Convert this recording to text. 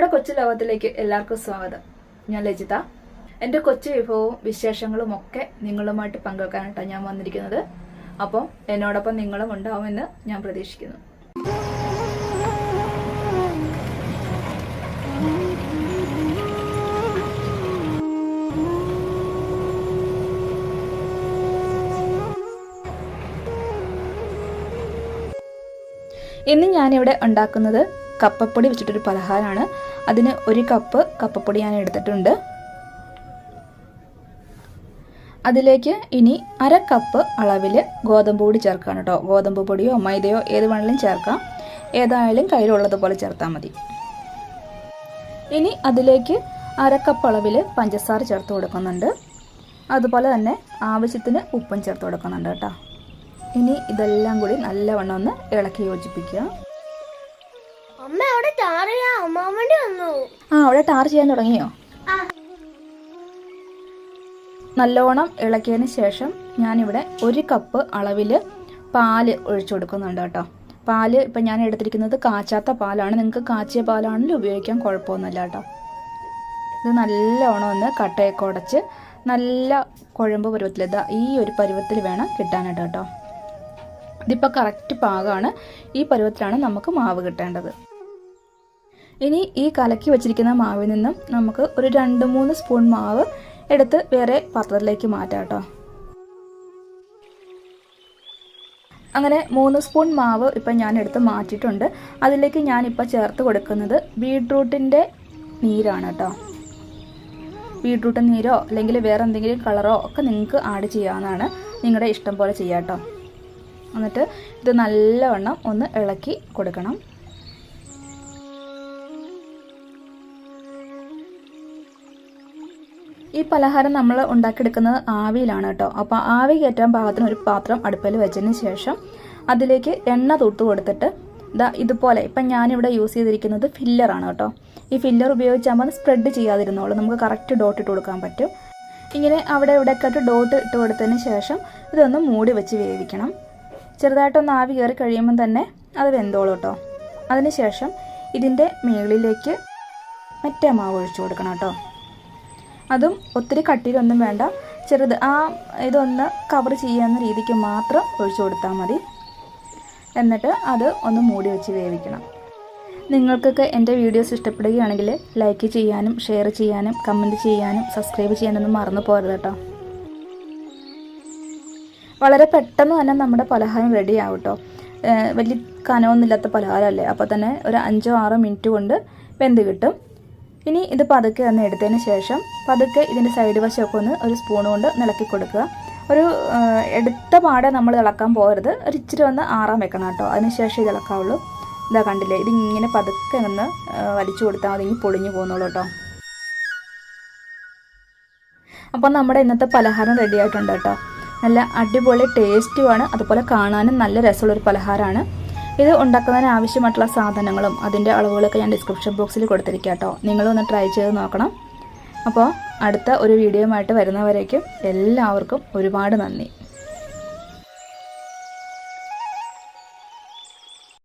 അമ്മയുടെ കൊച്ചു ലോകത്തിലേക്ക് എല്ലാവർക്കും സ്വാഗതം. ഞാൻ ലജിത. എന്റെ കൊച്ചു വിഭവവും വിശേഷങ്ങളും ഒക്കെ നിങ്ങളുമായിട്ട് പങ്കുവെക്കാനായിട്ടാണ് ഞാൻ വന്നിരിക്കുന്നത്. അപ്പം എന്നോടൊപ്പം നിങ്ങളും ഉണ്ടാവുമെന്ന് ഞാൻ പ്രതീക്ഷിക്കുന്നു. ഇന്ന് ഞാനിവിടെ ഉണ്ടാക്കുന്നത് കപ്പപ്പൊടി വെച്ചിട്ടൊരു പലഹാരമാണ്. അതിന് ഒരു കപ്പ് കപ്പപ്പൊടി ഞാൻ എടുത്തിട്ടുണ്ട്. അതിലേക്ക് ഇനി അര കപ്പ് അളവിൽ ഗോതമ്പ് പൊടി ചേർക്കാം കേട്ടോ. ഗോതമ്പ് പൊടിയോ മൈദയോ ഏത് വേണമെങ്കിലും ചേർക്കാം. ഏതായാലും കയ്യിലുള്ളതുപോലെ ചേർത്താൽ മതി. ഇനി അതിലേക്ക് അര കപ്പ് അളവിൽ പഞ്ചസാര ചേർത്ത് കൊടുക്കുന്നുണ്ട്. അതുപോലെ തന്നെ ആവശ്യത്തിന് ഉപ്പും ചേർത്ത് കൊടുക്കുന്നുണ്ട് കേട്ടോ. ഇനി ഇതെല്ലാം കൂടി നല്ലവണ്ണം ഒന്ന് ഇളക്കി യോജിപ്പിക്കുക. അമ്മ അവിടെ ടാറിയ അമ്മാവണ്ടി വന്നു. ആ അവിടെ ടാർ ചെയ്യാൻ തുടങ്ങിയോ? നല്ലോണം ഇളക്കിയതിന് ശേഷം ഞാനിവിടെ ഒരു കപ്പ് അളവിൽ പാൽ ഒഴിച്ചു കൊടുക്കുന്നുണ്ട് കേട്ടോ. പാൽ ഇപ്പം ഞാൻ എടുത്തിരിക്കുന്നത് കാച്ചാത്ത പാലാണ്. നിങ്ങൾക്ക് കാച്ചിയ പാലാണെങ്കിലും ഉപയോഗിക്കാൻ കുഴപ്പമൊന്നുമില്ല കേട്ടോ. ഇത് നല്ലോണം ഒന്ന് കട്ടയൊക്കെ ഉടച്ച് നല്ല കുഴമ്പ് പരുവത്തിൽ ഇതാ ഈ ഒരു പരുവത്തിൽ വേണം കിട്ടാനായിട്ട് കേട്ടോ. ഇതിപ്പോൾ കറക്റ്റ് പാകമാണ് ഈ പരുവത്തിലാണ് നമുക്ക് മാവ് കിട്ടേണ്ടത്. ഇനി ഈ കലക്കി വെച്ചിരിക്കുന്ന മാവിൽ നിന്നും നമുക്ക് ഒരു രണ്ട് മൂന്ന് സ്പൂൺ മാവ് എടുത്ത് വേറെ പാത്രത്തിലേക്ക് മാറ്റാം കേട്ടോ. അങ്ങനെ മൂന്ന് സ്പൂൺ മാവ് ഇപ്പം ഞാൻ എടുത്ത് മാറ്റിയിട്ടുണ്ട്. അതിലേക്ക് ഞാനിപ്പോൾ ചേർത്ത് കൊടുക്കുന്നത് ബീട്രൂട്ടിന്റെ നീരാണ് കേട്ടോ. ബീട്രൂട്ട് നീരോ അല്ലെങ്കിൽ വേറെ എന്തെങ്കിലും കളറോ ഒക്കെ നിങ്ങൾക്ക് ആഡ് ചെയ്യാവുന്നതാണ് നിങ്ങളുടെ ഇഷ്ടം പോലെ ചെയ്യാം കേട്ടോ. എന്നിട്ട് ഇത് നല്ലവണ്ണം ഒന്ന് ഇളക്കി കൊടുക്കണം. ഈ പലഹാരം നമ്മൾ ഉണ്ടാക്കിയെടുക്കുന്നത് ആവിയിലാണ് കേട്ടോ. അപ്പോൾ ആവി കയറ്റാൻ പാകത്തിന് ഒരു പാത്രം അടുപ്പിൽ വെച്ചതിന് ശേഷം അതിലേക്ക് എണ്ണ തൂത്ത് കൊടുത്തിട്ട് ഇതാ ഇതുപോലെ ഇപ്പം ഞാനിവിടെ യൂസ് ചെയ്തിരിക്കുന്നത് ഫില്ലറാണ് കേട്ടോ. ഈ ഫില്ലർ ഉപയോഗിച്ചാകുമ്പോൾ സ്പ്രെഡ് ചെയ്യാതിരുന്നോളൂ. നമുക്ക് കറക്റ്റ് ഡോട്ട് ഇട്ട് കൊടുക്കാൻ പറ്റും. ഇങ്ങനെ അവിടെ ഇവിടെയൊക്കെ ഡോട്ട് ഇട്ട് കൊടുത്തതിന് ശേഷം ഇതൊന്ന് മൂടി വെച്ച് വേവിക്കണം. ചെറുതായിട്ടൊന്ന് ആവി കയറി കഴിയുമ്പം തന്നെ അത് വെന്തോളൂ കേട്ടോ. അതിനുശേഷം ഇതിന്റെ മുകളിലേക്ക് മറ്റേ മാവ് ഒഴിച്ചു കൊടുക്കണം കേട്ടോ. അതും ഒത്തിരി കട്ടിയിലൊന്നും വേണ്ട. ചെറുത് ആ ഇതൊന്ന് കവർ ചെയ്യാവുന്ന രീതിക്ക് മാത്രം ഒഴിച്ചു കൊടുത്താൽ മതി. എന്നിട്ട് അത് ഒന്ന് മൂടി വെച്ച് വേവിക്കണം. നിങ്ങൾക്കൊക്കെ എന്റെ വീഡിയോസ് ഇഷ്ടപ്പെടുകയാണെങ്കിൽ ലൈക്ക് ചെയ്യാനും ഷെയർ ചെയ്യാനും കമന്റ് ചെയ്യാനും സബ്സ്ക്രൈബ് ചെയ്യാനൊന്നും മറന്നു പോകരുത് കേട്ടോ. വളരെ പെട്ടെന്ന് തന്നെ നമ്മുടെ പലഹാരം റെഡിയാവും കേട്ടോ. വലിയ കനമൊന്നുമില്ലാത്ത പലഹാരമല്ലേ? അപ്പോൾ തന്നെ ഒരു അഞ്ചോ ആറോ മിനിറ്റ് കൊണ്ട് വെന്ത് കിട്ടും. ഇനി ഇത് പതുക്കെ ഒന്ന് എടുത്തതിന് ശേഷം പതുക്കെ ഇതിന്റെ സൈഡ് വശമൊക്കെ ഒന്ന് ഒരു സ്പൂൺ കൊണ്ട് നിളക്കി കൊടുക്കുക. ഒരു എടുത്ത പാടെ നമ്മൾ ഇളക്കാൻ പോകരുത്. ഒരു ഇച്ചിരി ഒന്ന് ആറാൻ വെക്കണം കേട്ടോ. അതിനുശേഷം ഇത് ഇളക്കാവുള്ളൂ. ഇതാ കണ്ടില്ലേ? ഇതിങ്ങനെ പതുക്കെ ഒന്ന് വലിച്ചു കൊടുത്താൽ മതി. പൊളിഞ്ഞു പോകുന്നുള്ളൂ കേട്ടോ. അപ്പം നമ്മുടെ ഇന്നത്തെ പലഹാരം റെഡി ആയിട്ടുണ്ട് കേട്ടോ. നല്ല അടിപൊളി ടേസ്റ്റുമാണ് അതുപോലെ കാണാനും നല്ല രസമുള്ളൊരു പലഹാരമാണ്. ഇത് ഉണ്ടാക്കുന്നതിന് ആവശ്യമായിട്ടുള്ള സാധനങ്ങളും അതിന്റെ അളവുകളൊക്കെ ഞാൻ ഡിസ്ക്രിപ്ഷൻ ബോക്സിൽ കൊടുത്തിരിക്കാം കേട്ടോ. നിങ്ങളൊന്ന് ട്രൈ ചെയ്ത് നോക്കണം. അപ്പോൾ അടുത്ത ഒരു വീഡിയോയുമായിട്ട് വരുന്നവരേക്കും എല്ലാവർക്കും ഒരുപാട് നന്ദി.